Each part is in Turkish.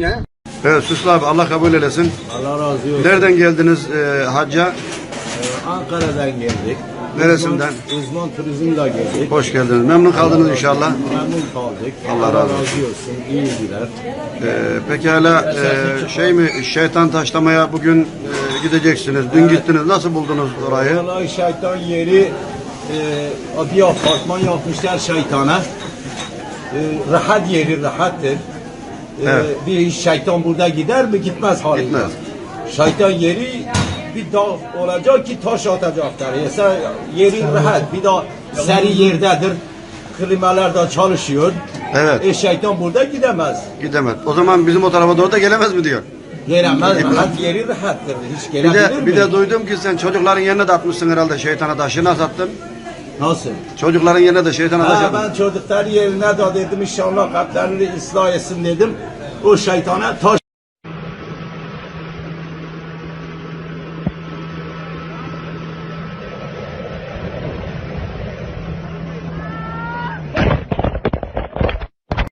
Ne? Evet Süslü abi Allah kabul eylesin. Allah razı olsun. Nereden geldiniz e, hacca? Ee, Ankara'dan geldik. Neresinden? Uzman, uzman turizmle geldik. Hoş geldiniz. Memnun kaldınız inşallah. Memnun kaldık. Allah razı olsun. olsun. İyiydiler. E, peki hala e, şey mi şeytan taşlamaya bugün e, gideceksiniz. Dün gittiniz. Nasıl buldunuz orayı? Vallahi şeytan yeri e, bir apartman yapmışlar şeytana. E, rahat yeri rahattır. E, Evet. Bir şeytan burada gider mi? Gitmez halinde. Gitmez. Şeytan yeri bir dağ olacak ki taş atacaklar. Yasa yeri rahat. Bir daha seri yerdedir. Klimalar da çalışıyor. Evet. E şeytan burada gidemez. Gidemez. O zaman bizim o tarafa doğru da gelemez mi diyor. Gelemez. Rahat yeri rahattır. Hiç Bir gelebilir de, mi? bir de duydum ki sen çocukların yerine de atmışsın herhalde şeytana taşı. Nasıl attın? Nasıl? Çocukların yerine de Ha, attın. ben çocuklar yerine de dedim inşallah kalplerini ıslah etsin dedim. O şeytana taş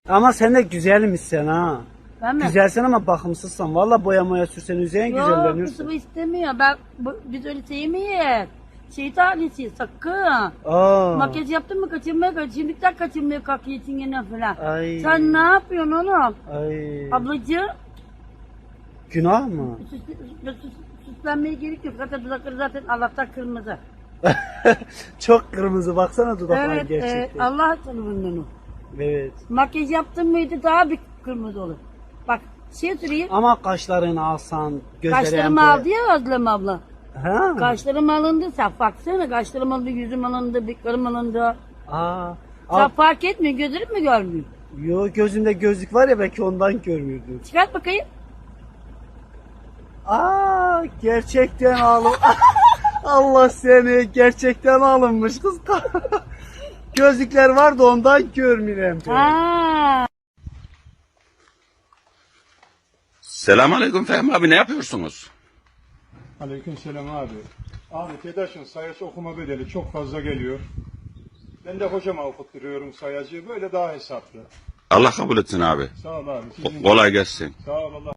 Ama sen de güzelmişsin ha. Ben mi? Güzelsin ama bakımsızsan. Valla boyamaya sürsen üzerine Yok güzellenirsin. kızım istemiyor. Ben, bu, biz öyle sevmeyiz. Şeytan ailesi sakın. Aa. Makyaj yaptın mı kaçırmaya kaç. Şimdiden kaçırmaya kalkıyorsun yine falan. Ay. Sen ne yapıyorsun oğlum? Ay. Ablacığım Günah mı? süs, süs, süs, süslenmeye gerek yok. Zaten dudakları zaten Allah'tan kırmızı. Çok kırmızı baksana dudaklar evet gerçekten. Allah tanımından o. evet. Makyaj yaptın mıydı daha bir kırmızı olur. Bak şey süreyim. Ama kaşlarını alsan, gözleri Kaşlarımı aldı ya Özlem abla. Ha? Kaşlarım alındı. Sen baksana kaşlarım alındı, yüzüm alındı, bıyıklarım alındı. Aa. Sen Al, fark etmiyor, gözlerim mi görmüyor? yo gözünde gözlük var ya belki ondan görmüyordun. Çıkart bakayım. Aa gerçekten alın. Allah seni gerçekten alınmış kız. Gözlükler var da ondan görmüyorum. Ha. Selamünaleyküm Fehmi abi ne yapıyorsunuz? Aleykümselam abi. Abi TEDAŞ'ın sayacı okuma bedeli çok fazla geliyor. Ben de hocama okutturuyorum sayacı. Böyle daha hesaplı. Allah kabul etsin abi. Sağ ol abi. Sizin Kolay gelsin. Sağ ol Allah.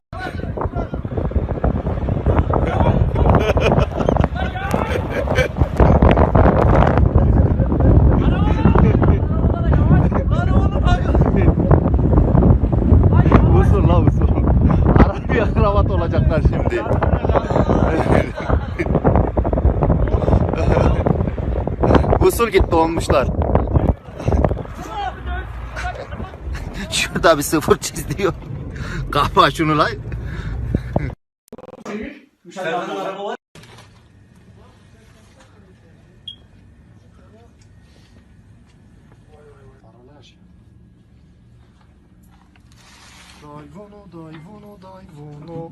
Usul gitti olmuşlar. Şurada bir sıfır çiz diyor. Kapa şunu lan. Dayvono, dayvono, dayvono.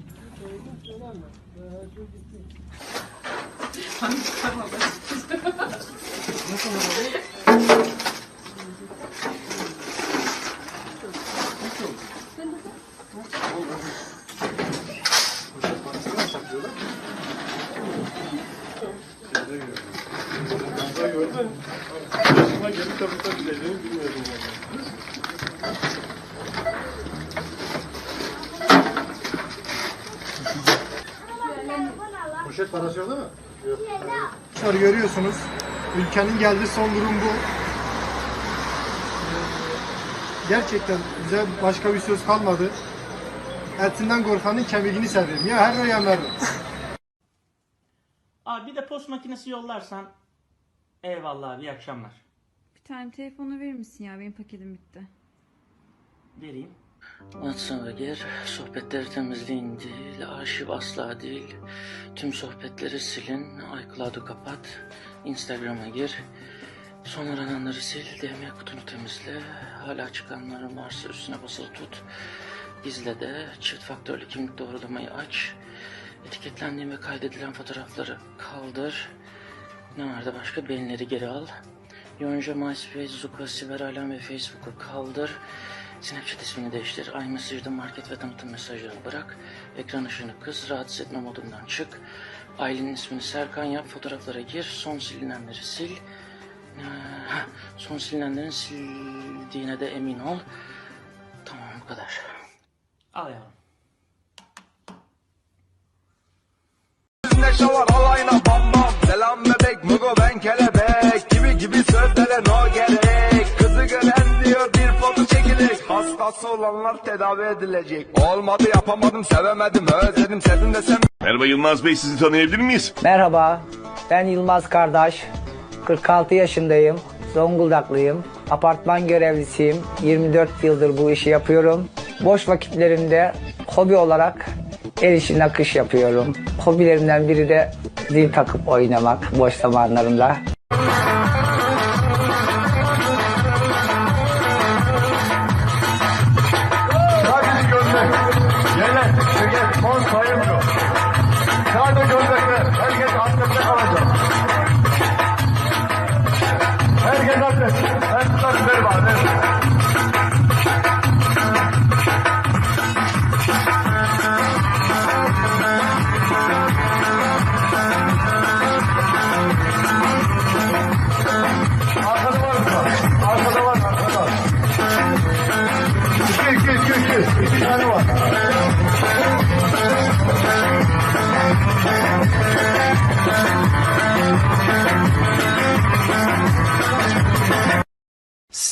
Poşet parası yok değil mi? Yok. Arkadaşlar görüyorsunuz. Ülkenin geldiği son durum bu. Ee, Gerçekten bize başka bir söz kalmadı. Etinden korkanın kemiğini severim. Ya her ya veririm. Abi bir de post makinesi yollarsan eyvallah abi iyi akşamlar. Tane telefonu verir misin ya? Benim paketim bitti. Vereyim. WhatsApp'a gir, sohbetleri temizleyin değil, arşiv asla değil. Tüm sohbetleri silin, iCloud'u kapat, Instagram'a gir. Son arananları sil, DM kutunu temizle. Hala çıkanların varsa üstüne basılı tut. Gizle de çift faktörlü kimlik doğrulamayı aç. Etiketlendiğin ve kaydedilen fotoğrafları kaldır. Ne vardı başka? Beğenileri geri al. Yonca MySpace, Facebook, Siber Alem ve Facebook'u kaldır. Snapchat ismini değiştir. Aynı mesajda market ve tanıtım mesajlarını bırak. Ekran ışığını kız. Rahatsız etme modundan çık. Ailenin ismini Serkan yap. Fotoğraflara gir. Son silinenleri sil. Son silinenlerin sildiğine de emin ol. Tamam bu kadar. Al yavrum. Neşe var alayına Gibi sözlere no gerek Kızı gören diyor bir foto çekilecek Hastası olanlar tedavi edilecek Olmadı yapamadım sevemedim özledim sevdim desem Merhaba Yılmaz Bey sizi tanıyabilir miyiz? Merhaba, ben Yılmaz Kardeş. 46 yaşındayım, Zonguldaklıyım. Apartman görevlisiyim. 24 yıldır bu işi yapıyorum. Boş vakitlerimde hobi olarak el işi nakış yapıyorum. Hobilerimden biri de zil takıp oynamak boş zamanlarımda. Son sayımıyor Sadece gözler Herkes abdestte kalacak Herkes abdest Her tutar üzeri var mı? Arkada var, arkada. İki, iki, iki, iki. İki tane var.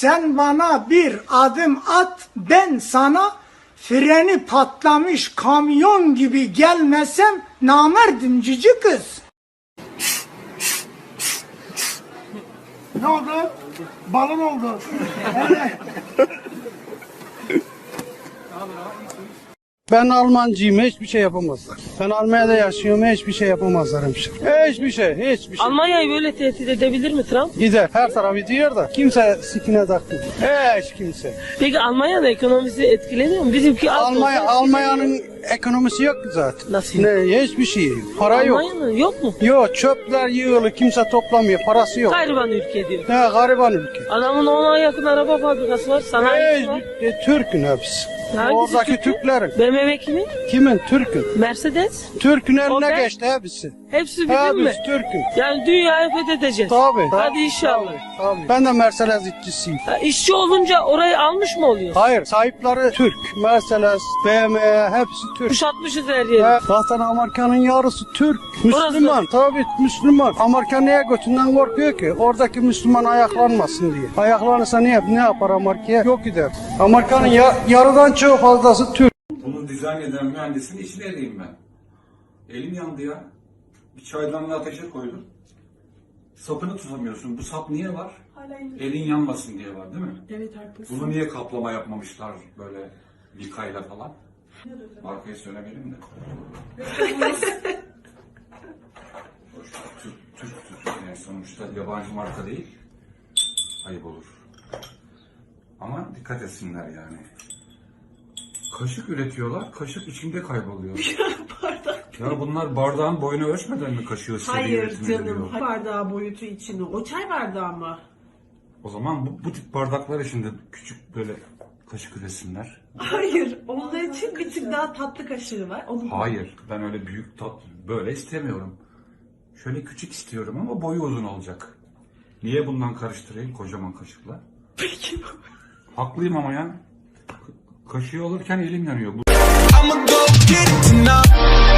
Sen bana bir adım at, ben sana freni patlamış kamyon gibi gelmesem namerdim cici kız. Ne oldu? Balon oldu. Ben Almancıyım, hiçbir şey yapamazlar. Ben Almanya'da yaşıyorum, hiçbir şey yapamazlar hemşire. Hiçbir şey, hiçbir şey. Almanya'yı böyle tehdit edebilir mi Trump? Gider, her tarafı diyor da kimse sikine takmıyor. Hiç kimse. Peki Almanya'nın ekonomisi etkileniyor mu? Bizimki az Almanya, olsa Almanya'nın ekonomisi yok ki zaten. Nasıl? Ne, hiçbir şey yok. Para yok. Almanya'nın yok mu? Yok, çöpler yığılı, kimse toplamıyor, parası yok. Gariban ülke diyor. Ne gariban ülke. Adamın ona yakın araba fabrikası var, sanayisi var. Hiç, e, Türk'ün hepsi. Hangisi Oradaki Türk'ün? Türklerin. BMW kimin? Kimin? Türk'ün. Mercedes. Türk'ün eline geçti hepsi. Hepsi bizim mi? Hepsi Türk'ün. Yani dünyayı fethedeceğiz. Tabii. Hadi inşallah. Tabii, tabii. Ben de Mercedes işçisiyim. Ha, işçi olunca orayı almış mı oluyor? Hayır, sahipleri Türk. Mercedes, BMW hepsi Türk. Kuşatmışız her yeri. Ya, zaten Amerika'nın yarısı Türk. Müslüman. Tabii Müslüman. Amerika niye götünden korkuyor ki? Oradaki Müslüman ayaklanmasın diye. Ayaklanırsa ne, yap, ne yapar Amerika'ya? Yok gider. Amerika'nın ya, yarıdan çok fazlası Türk. Bunu dizayn eden mühendisin işine edeyim ben. Elim yandı ya. Bir çaydanlığı ateşe koydum. Sapını tutamıyorsun. Bu sap niye var? Elin yanmasın diye var değil mi? Evet haklısın. Bunu niye kaplama yapmamışlar böyle likayla falan? Markayı söylemeyelim de. Boş ver, Türk, Türk, Türk. Yani sonuçta yabancı marka değil. Ayıp olur. Ama dikkat etsinler yani. Kaşık üretiyorlar, kaşık içinde kayboluyor. Ya bunlar bardağın boyunu ölçmeden mi kaşığı seri Hayır canım. giriyor? Bardağı boyutu için o. O çay bardağı mı? O zaman bu, bu tip bardaklar içinde küçük böyle kaşık üretsinler. Hayır. Onlar için bir tık daha tatlı kaşığı var. Onu Hayır, ben öyle büyük tat böyle istemiyorum. Şöyle küçük istiyorum ama boyu uzun olacak. Niye bundan karıştırayım kocaman kaşıkla? Peki. Haklıyım ama ya. Ka- Kaşığı alırken elim yanıyor. Bu I'ma go get it tonight.